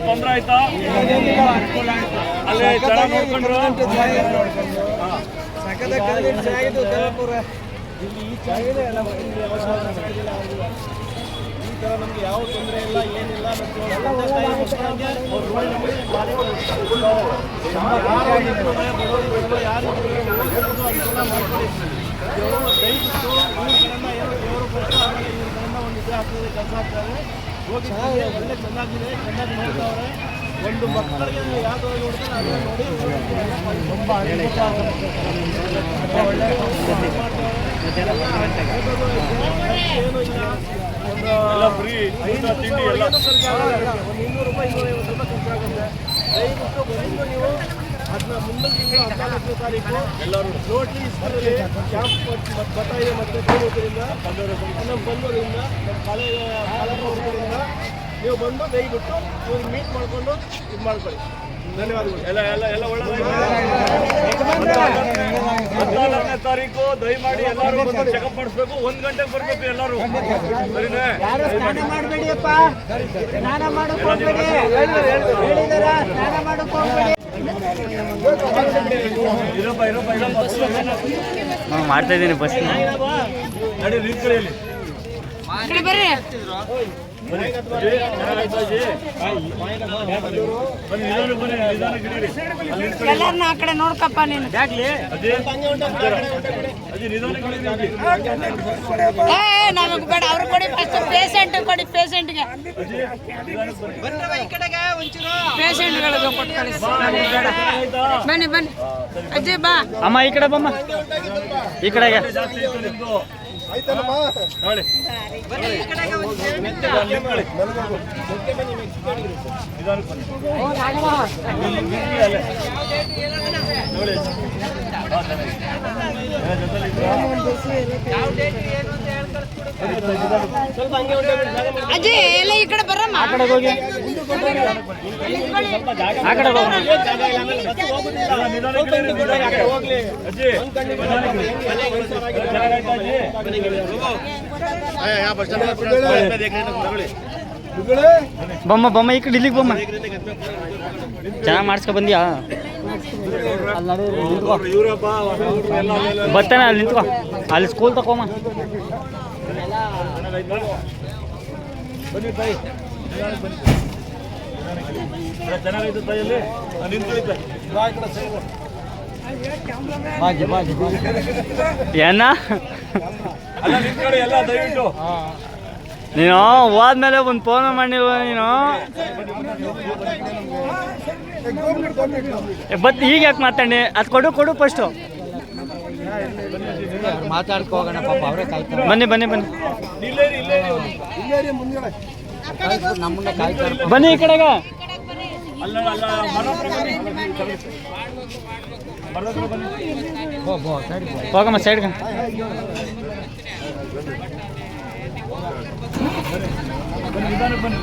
ತೊಂದ್ರೆ ಆಯ್ತಾ ಚೆನ್ನಾಗಿ ನೋಡ್ಕೊಂಡ್ರು ಈ ಥರ ನಮ್ಗೆ ಯಾವ ತೊಂದರೆ ಇಲ್ಲ ಏನಿಲ್ಲ ಯಾರು ಇದು ಆಗ್ತದೆ ಕೆಲಸ ಆಗ್ತದೆ ಒಳ್ಳೆ ಚೆನ್ನಾಗಿದೆ ಚೆನ್ನಾಗಿ ಒಂದು ಮಕ್ಕಳಿಗೆ ಯಾವ್ದು ನೋಡ್ತಾರೆ ಅದನ್ನ ನೋಡಿ ತುಂಬ. ಒಳ್ಳೆ ಏನು ಇಲ್ಲ ಒಂದು ತಿಂಡಿ ಎಲ್ಲ ಒಂದು ಇನ್ನೂರು ರೂಪಾಯಿ ಇನ್ನೂರೈವತ್ತು ರೂಪಾಯಿ ಖರ್ಚಾಗುತ್ತೆ ದಯವಿಟ್ಟು ಬಂದು ನೀವು ಅದನ್ನ ಮುಂದಿನ ತಿಂಗಳು ಹದಿನಾಲ್ಕನೇ ತಾರೀಕು. ಎಲ್ಲರೂ ನೋಟಿಸ್ ಕ್ಯಾಂಪ್ ಮತ್ತು ಇದೆ ಮತ್ತೆ ಬೇರೆಯವರಿಂದ ನಮ್ಮ ಬಂದೂರಿಂದ ನಮ್ಮ ಕಾಲೇಜ್ ನೀವು ಬಂದು ದಯವಿಟ್ಟು ಇವ್ರಿಗೆ ಮೀಟ್ ಮಾಡಿಕೊಂಡು ಇದು ಮಾಡ್ಕೊಳ್ಳಿ. ಧನ್ಯವಾದಗಳು. ಎಲ್ಲ ಎಲ್ಲ ಎಲ್ಲ ಒಳ್ಳೆ ಹದಿನಾಲ್ಕನೇ ತಾರೀಕು ದಯಮಾಡಿ ಎಲ್ಲರೂ ಬಂದು ಚೆಕಪ್ ಮಾಡಿಸ್ಬೇಕು. ಒಂದ್ ಗಂಟೆಗೆ ಬರ್ಬೇಕು ಎಲ್ಲರೂ. ಸರಿನೇ? ಯಾರು ಸ್ನಾನ ಮಾಡಬೇಡಿಯಪ್ಪ? ಸ್ನಾನ ಮಾಡಕ್ ಹೋಗ್ಬೇಡಿ. ಹೇಳಿದಾರ ಸ್ನಾನ ಮಾಡಕ್ ಹೋಗ್ಬೇಡಿ. ಇರಪ್ಪ ಮಾಡ್ತಾ ಇದ್ದೀನಿ ಬಸ್ ನಡಿ ಎಲ್ಲಾರನ್ನ ಆ ಕಡೆ ನೋಡ್ಕಪ್ಪ ನೀನು. ನಮಗ್ ಬೇಡ, ಅವ್ರು ಕೊಡಿ ಫಸ್ಟ್ ಪೇಷಂಟ್ ಕೊಡಿ ಪೇಷಂಟ್ಗೆ ಬನ್ನಿ ಬನ್ನಿ. ಅಜ್ಜಿ, ಬಾ. ಅಮ್ಮ, ಈ ಕಡೆ ಬಮ್ಮ ಈ ಕಡೆಗೆ. ಅಜ್ಜಿ ಎಲ್ಲ ಈ ಕಡೆ ಬರಮ್ಮ. ಆ ಕಡೆ ಹೋಗಿ. ಬೊಮ್ಮ, ಬಮ್ಮ, ಈ ಕಡೆ ಇಲ್ಲಿಗೆ ಬೊಮ್ಮ. ಚೆನ್ನಾಗಿ ಮಾಡಿಸ್ಕೊ ಬಂದ್ಯಾ? ಬರ್ತಾನೆ ಅಲ್ಲಿ ನಿಂತ್ಕೋ. ಅಲ್ಲಿ ಸ್ಕೂಲ್ ತಕೊಮ್ಮ ಬನ್ನಿ ಚೆನ್ನಾಗೈತೆ ನಿಂತ್ಕೊಳ್ಳಿ. ಏನ? ಎಲ್ಲ ದಯವಿಟ್ಟು. ನೀನು ಹೋದ್ಮೇಲೆ ಒಂದು ಫೋನ್ ಮಾಡಿ ನೀನು? ಏ, ಬತ್ ಈಗ ಯಾಕೆ ಮಾತಾಡಿ ಅದು ಕೊಡು ಕೊಡು ಫಸ್ಟು ಮಾತಾಡ್ಕೊ ಹೋಗೋಣ ಪಾಪ ಅವರೇ ಕಾಯ್ತಾರೆ. ಬನ್ನಿ ಬನ್ನಿ ಬನ್ನಿ. ಬನ್ನಿ ಈ ಕಡೆಗೆ. ಹೋಗಮ್ಮ ಸೈಡ್ಗೆ ಬನ್ನಿ ಬನ್ನಿ